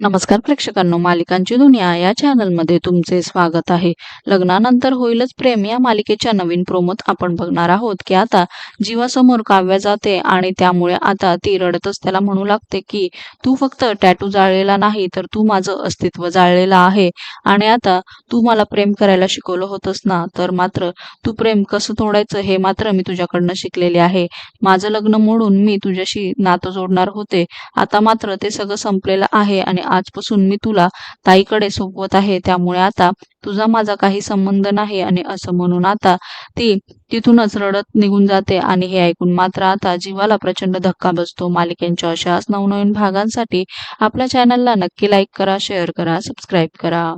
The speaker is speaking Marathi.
नमस्कार प्रेक्षकांनो मालिकांची दुनिया या चॅनलमध्ये तुमचे स्वागत आहे. लग्नानंतर होईलच प्रेम या मालिकेच्या नवीन प्रोमोत आपण बघणार आहोत की आता जीवासमोर काव्या जाते आणि त्यामुळे आता ती रडतच त्याला म्हणू लागते की तू फक्त टॅटू जाळलेला नाही तर तू माझं अस्तित्व जाळलेलं आहे. आणि आता तू मला प्रेम करायला शिकवलं होतंस ना तर मात्र तू प्रेम कसं तोडायचं हे मात्र मी तुझ्याकडनं शिकलेले आहे. माझं लग्न मोडून मी तुझ्याशी नातं जोडणार होते. आता मात्र ते सगळं संपलेलं आहे आणि आजपासून मी तुला ताईकडे सोपवत आहे. त्यामुळे आता तुझा माझा काही संबंध नाही आणि असं म्हणून आता ती तिथूनच रडत निघून जाते. आणि हे ऐकून मात्र आता जीवाला प्रचंड धक्का बसतो. मालिकेंच्या अशाच नवनवीन भागांसाठी आपल्या चॅनलला नक्की लाईक करा शेअर करा सबस्क्राईब करा.